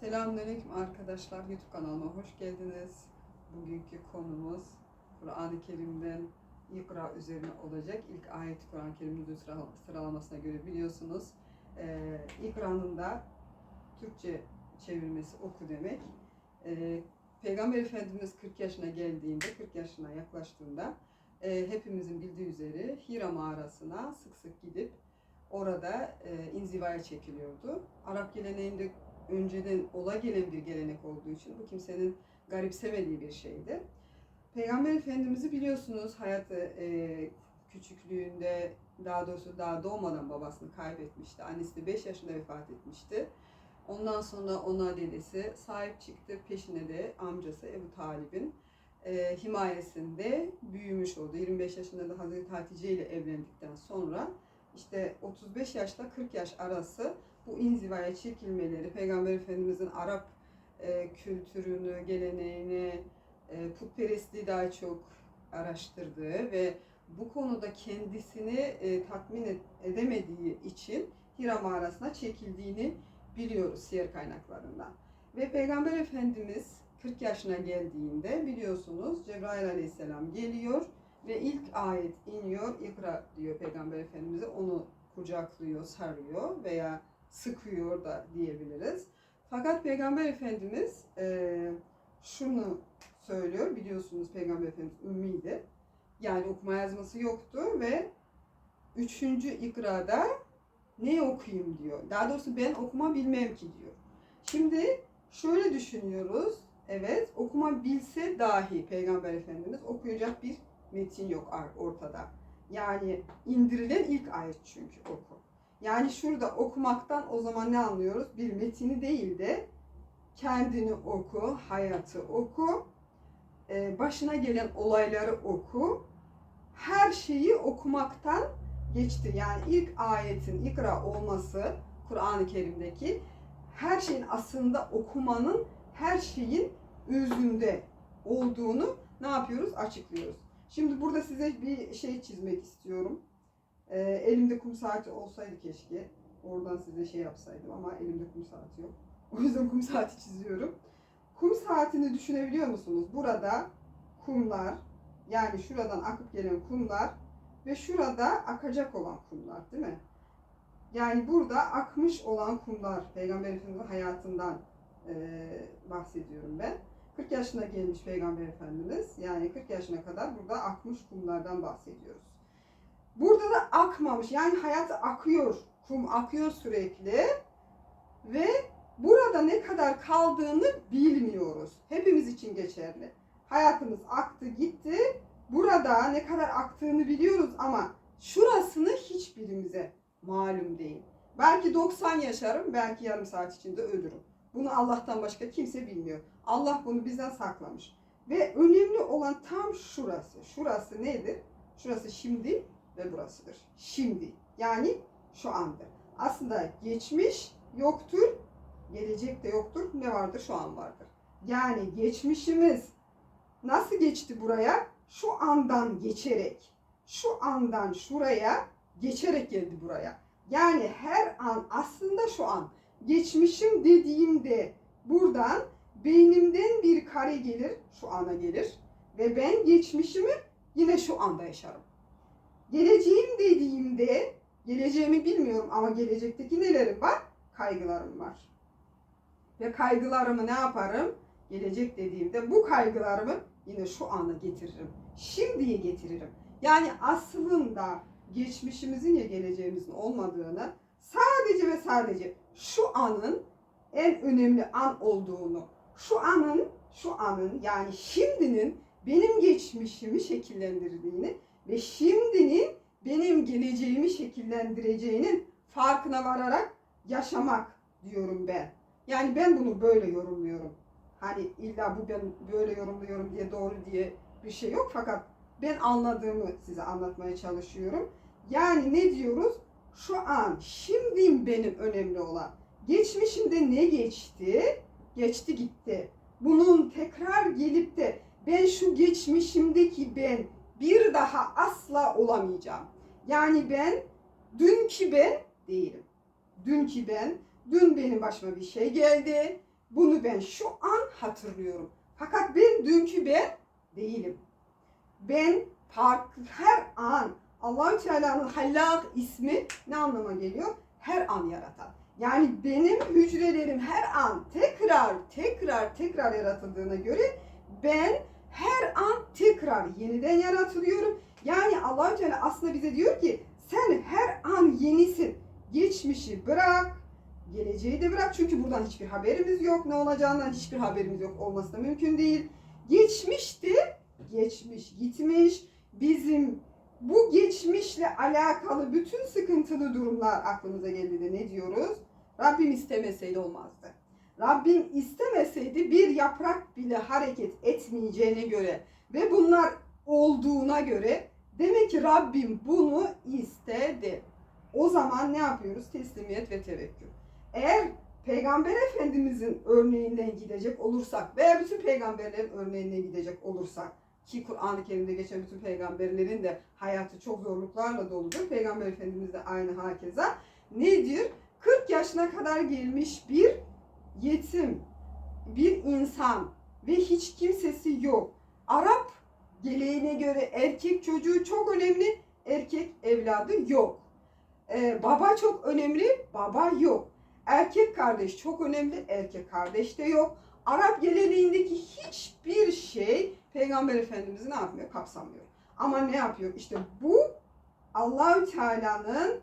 Selamünaleyküm arkadaşlar. YouTube kanalıma hoş geldiniz. Bugünkü konumuz Kur'an-ı Kerim'den İkra üzerine olacak. İlk ayet Kur'an-ı Kerim'in sıra- sıralamasına göre biliyorsunuz. Ee, İkra'nın da Türkçe çevirmesi oku demek. Ee, Peygamber Efendimiz 40 yaşına geldiğinde, 40 yaşına yaklaştığında e, hepimizin bildiği üzere Hira mağarasına sık sık gidip orada e, inzivaya çekiliyordu. Arap geleneğinde önceden ola gelen bir gelenek olduğu için bu kimsenin garipsemediği bir şeydi. Peygamber Efendimiz'i biliyorsunuz hayatı e, küçüklüğünde daha doğrusu daha doğmadan babasını kaybetmişti. Annesi de 5 yaşında vefat etmişti. Ondan sonra ona dedesi sahip çıktı. Peşine de amcası Ebu Talib'in e, himayesinde büyümüş oldu. 25 yaşında da Hazreti Hatice ile evlendikten sonra işte 35 yaşla 40 yaş arası bu inzivaya çekilmeleri, Peygamber Efendimizin Arap e, kültürünü, geleneğini, e, putperestliği daha çok araştırdığı ve bu konuda kendisini e, tatmin edemediği için Hira mağarasına çekildiğini biliyoruz siyer kaynaklarından. Ve Peygamber Efendimiz 40 yaşına geldiğinde biliyorsunuz Cebrail Aleyhisselam geliyor ve ilk ayet iniyor, ikra diyor Peygamber Efendimiz'e onu kucaklıyor, sarıyor veya sıkıyor da diyebiliriz. Fakat Peygamber Efendimiz e, şunu söylüyor, biliyorsunuz Peygamber Efendimiz ümmiydi. Yani okuma yazması yoktu ve üçüncü ikrada ne okuyayım diyor. Daha doğrusu ben okuma bilmem ki diyor. Şimdi şöyle düşünüyoruz. Evet okuma bilse dahi Peygamber Efendimiz okuyacak bir metin yok ortada. Yani indirilen ilk ayet çünkü oku. Yani şurada okumaktan o zaman ne anlıyoruz? Bir metini değil de kendini oku, hayatı oku, e, başına gelen olayları oku. Her şeyi okumaktan geçti. Yani ilk ayetin ikra olması Kur'an-ı Kerim'deki her şeyin aslında okumanın her şeyin özünde olduğunu ne yapıyoruz? Açıklıyoruz. Şimdi burada size bir şey çizmek istiyorum. Ee, elimde kum saati olsaydı keşke. Oradan size şey yapsaydım ama elimde kum saati yok. O yüzden kum saati çiziyorum. Kum saatini düşünebiliyor musunuz? Burada kumlar, yani şuradan akıp gelen kumlar ve şurada akacak olan kumlar değil mi? Yani burada akmış olan kumlar, Peygamber Efendimiz'in hayatından eee, bahsediyorum ben. 40 yaşına gelmiş Peygamber Efendimiz. Yani 40 yaşına kadar burada akmış kumlardan bahsediyoruz. Burada da akmamış. Yani hayat akıyor. Kum akıyor sürekli. Ve burada ne kadar kaldığını bilmiyoruz. Hepimiz için geçerli. Hayatımız aktı gitti. Burada ne kadar aktığını biliyoruz ama şurasını hiçbirimize malum değil. Belki 90 yaşarım, belki yarım saat içinde ölürüm. Bunu Allah'tan başka kimse bilmiyor. Allah bunu bizden saklamış. Ve önemli olan tam şurası. Şurası nedir? Şurası şimdi ve burasıdır. Şimdi. Yani şu andır. Aslında geçmiş yoktur, gelecek de yoktur. Ne vardır? Şu an vardır. Yani geçmişimiz nasıl geçti buraya? Şu andan geçerek, şu andan şuraya geçerek geldi buraya. Yani her an aslında şu an geçmişim dediğimde buradan beynimden bir kare gelir, şu ana gelir ve ben geçmişimi yine şu anda yaşarım. Geleceğim dediğimde, geleceğimi bilmiyorum ama gelecekteki nelerim var? Kaygılarım var. Ve kaygılarımı ne yaparım? Gelecek dediğimde bu kaygılarımı yine şu ana getiririm. Şimdiye getiririm. Yani aslında geçmişimizin ya geleceğimizin olmadığını sadece ve sadece şu anın en önemli an olduğunu, şu anın, şu anın yani şimdinin benim geçmişimi şekillendirdiğini ve şimdinin benim geleceğimi şekillendireceğinin farkına vararak yaşamak diyorum ben. Yani ben bunu böyle yorumluyorum. Hani illa bu ben böyle yorumluyorum diye doğru diye bir şey yok fakat ben anladığımı size anlatmaya çalışıyorum. Yani ne diyoruz? Şu an, şimdim benim önemli olan. Geçmişimde ne geçti? Geçti gitti. Bunun tekrar gelip de ben şu geçmişimdeki ben bir daha asla olamayacağım. Yani ben dünkü ben değilim. Dünkü ben, dün benim başıma bir şey geldi. Bunu ben şu an hatırlıyorum. Fakat ben dünkü ben değilim. Ben farklı her an Allahü Teala'nın Hallak ismi ne anlama geliyor? Her an yaratan. Yani benim hücrelerim her an tekrar tekrar tekrar yaratıldığına göre ben her an tekrar yeniden yaratılıyorum. Yani Allahü Teala aslında bize diyor ki sen her an yenisin. Geçmişi bırak, geleceği de bırak. Çünkü buradan hiçbir haberimiz yok. Ne olacağından hiçbir haberimiz yok. Olması da mümkün değil. Geçmişti, geçmiş gitmiş. Bizim bu geçmişle alakalı bütün sıkıntılı durumlar aklımıza geldiğinde ne diyoruz? Rabbim istemeseydi olmazdı. Rabbim istemeseydi bir yaprak bile hareket etmeyeceğine göre ve bunlar olduğuna göre demek ki Rabbim bunu istedi. O zaman ne yapıyoruz? Teslimiyet ve tevekkül. Eğer Peygamber Efendimizin örneğinden gidecek olursak veya bütün peygamberlerin örneğinden gidecek olursak ki Kur'an-ı Kerim'de geçen bütün peygamberlerin de hayatı çok zorluklarla doludur. Peygamber Efendimiz de aynı hakeza. Nedir? 40 yaşına kadar gelmiş bir yetim, bir insan ve hiç kimsesi yok. Arap geleğine göre erkek çocuğu çok önemli, erkek evladı yok. Ee, baba çok önemli, baba yok. Erkek kardeş çok önemli, erkek kardeş de yok. Arap geleneğindeki hiçbir şey Peygamber Efendimiz'i ne yapmıyor? Kapsamıyor. Ama ne yapıyor? İşte bu Allahü Teala'nın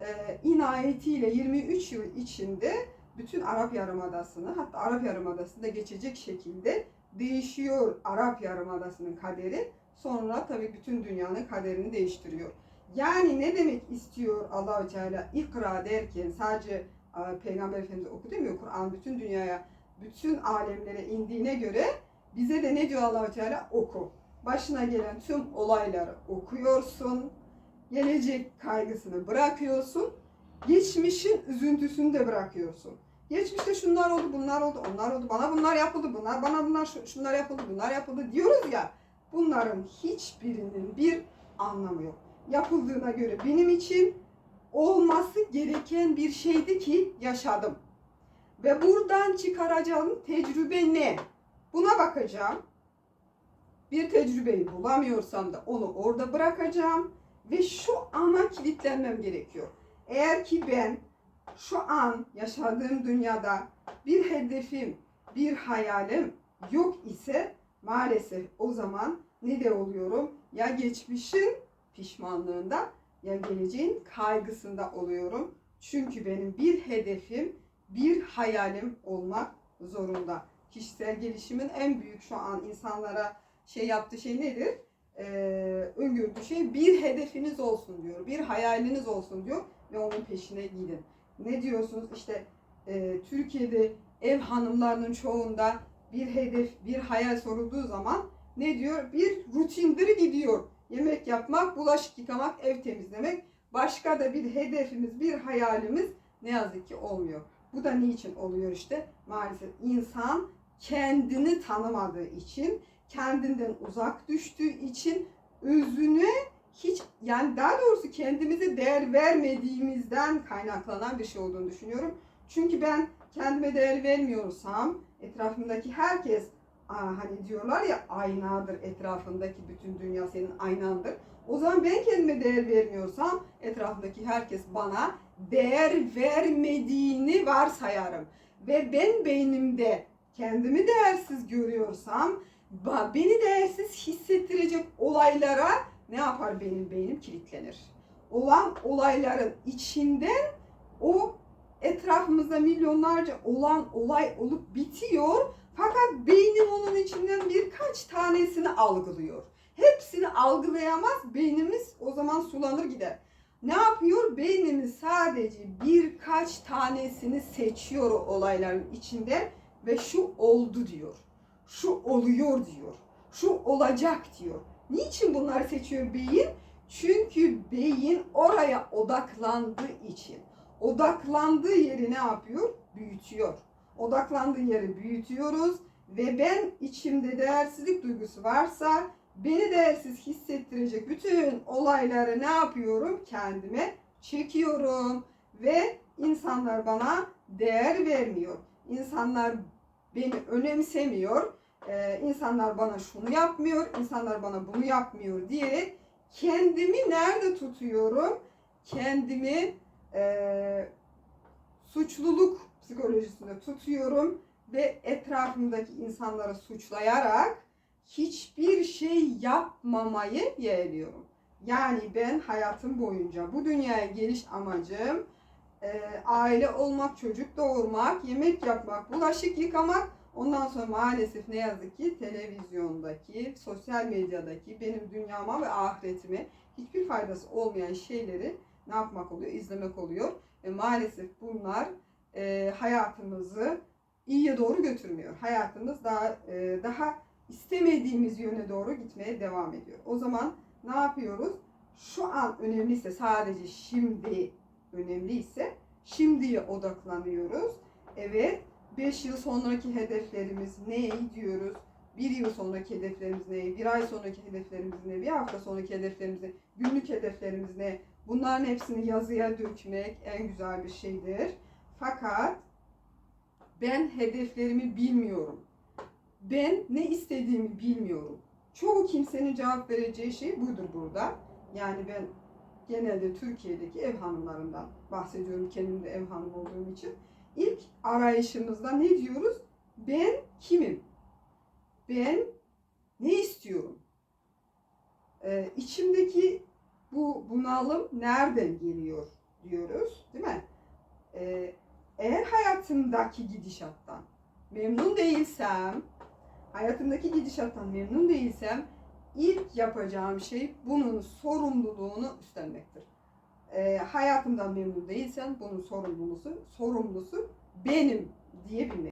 e, inayetiyle 23 yıl içinde bütün Arap Yarımadası'nı hatta Arap Yarımadası'nda geçecek şekilde değişiyor Arap Yarımadası'nın kaderi. Sonra tabii bütün dünyanın kaderini değiştiriyor. Yani ne demek istiyor Allahü Teala ikra derken sadece e, Peygamber Efendimiz oku demiyor. Kur'an bütün dünyaya, bütün alemlere indiğine göre bize de ne diyor Allahü Teala? Oku. Başına gelen tüm olayları okuyorsun. Gelecek kaygısını bırakıyorsun. Geçmişin üzüntüsünü de bırakıyorsun. Geçmişte şunlar oldu, bunlar oldu, onlar oldu. Bana bunlar yapıldı, bunlar bana bunlar şu- şunlar yapıldı, bunlar yapıldı diyoruz ya. Bunların hiçbirinin bir anlamı yok. Yapıldığına göre benim için olması gereken bir şeydi ki yaşadım. Ve buradan çıkaracağım tecrübe ne? Buna bakacağım. Bir tecrübeyi bulamıyorsam da onu orada bırakacağım ve şu ana kilitlenmem gerekiyor. Eğer ki ben şu an yaşadığım dünyada bir hedefim, bir hayalim yok ise maalesef o zaman ne de oluyorum? Ya geçmişin pişmanlığında ya geleceğin kaygısında oluyorum. Çünkü benim bir hedefim, bir hayalim olmak zorunda. Kişisel gelişimin en büyük şu an insanlara şey yaptığı şey nedir? Ee, öngördüğü şey bir hedefiniz olsun diyor. Bir hayaliniz olsun diyor ve onun peşine gidin. Ne diyorsunuz? İşte e, Türkiye'de ev hanımlarının çoğunda bir hedef, bir hayal sorulduğu zaman ne diyor? Bir rutindir gidiyor. Yemek yapmak, bulaşık yıkamak, ev temizlemek. Başka da bir hedefimiz, bir hayalimiz ne yazık ki olmuyor. Bu da niçin oluyor işte? Maalesef insan kendini tanımadığı için, kendinden uzak düştüğü için özüne yani daha doğrusu kendimize değer vermediğimizden kaynaklanan bir şey olduğunu düşünüyorum. Çünkü ben kendime değer vermiyorsam etrafımdaki herkes aa, hani diyorlar ya aynadır etrafındaki bütün dünya senin aynandır. O zaman ben kendime değer vermiyorsam etrafındaki herkes bana değer vermediğini varsayarım. Ve ben beynimde kendimi değersiz görüyorsam beni değersiz hissettirecek olaylara ne yapar benim beynim kilitlenir. Olan olayların içinden o etrafımızda milyonlarca olan olay olup bitiyor. Fakat beynim onun içinden birkaç tanesini algılıyor. Hepsini algılayamaz. Beynimiz o zaman sulanır gider. Ne yapıyor? Beynimiz sadece birkaç tanesini seçiyor o olayların içinde ve şu oldu diyor. Şu oluyor diyor. Şu olacak diyor. Niçin bunları seçiyor beyin? Çünkü beyin oraya odaklandığı için. Odaklandığı yeri ne yapıyor? Büyütüyor. Odaklandığı yeri büyütüyoruz ve ben içimde değersizlik duygusu varsa beni değersiz hissettirecek bütün olayları ne yapıyorum? Kendime çekiyorum ve insanlar bana değer vermiyor. İnsanlar beni önemsemiyor, e, insanlar bana şunu yapmıyor, insanlar bana bunu yapmıyor diyerek kendimi nerede tutuyorum? Kendimi e, suçluluk psikolojisinde tutuyorum ve etrafımdaki insanları suçlayarak hiçbir şey yapmamayı yeğliyorum. Yani ben hayatım boyunca bu dünyaya geliş amacım e, aile olmak, çocuk doğurmak, yemek yapmak, bulaşık yıkamak. Ondan sonra maalesef ne yazık ki televizyondaki, sosyal medyadaki benim dünyama ve ahiretime hiçbir faydası olmayan şeyleri ne yapmak oluyor? İzlemek oluyor. Ve maalesef bunlar e, hayatımızı iyiye doğru götürmüyor. Hayatımız daha e, daha istemediğimiz yöne doğru gitmeye devam ediyor. O zaman ne yapıyoruz? Şu an önemliyse sadece şimdi önemliyse şimdiye odaklanıyoruz. Evet 5 yıl sonraki hedeflerimiz ne diyoruz? Bir yıl sonraki hedeflerimiz ne? Bir ay sonraki hedeflerimiz ne? Bir hafta sonraki hedeflerimiz ne? Günlük hedeflerimiz ne? Bunların hepsini yazıya dökmek en güzel bir şeydir. Fakat ben hedeflerimi bilmiyorum. Ben ne istediğimi bilmiyorum. Çoğu kimsenin cevap vereceği şey budur burada. Yani ben genelde Türkiye'deki ev hanımlarından bahsediyorum. Kendim de ev hanım olduğum için. İlk arayışımızda ne diyoruz? Ben kimim? Ben ne istiyorum? Ee, içimdeki bu bunalım nereden geliyor diyoruz, değil mi? Ee, eğer hayatımdaki gidişattan memnun değilsem, hayatımdaki gidişattan memnun değilsem ilk yapacağım şey bunun sorumluluğunu üstlenmektir. Ee, hayatımdan memnun değilsem bunun sorumlusu sorumlusu benim diyebilmek.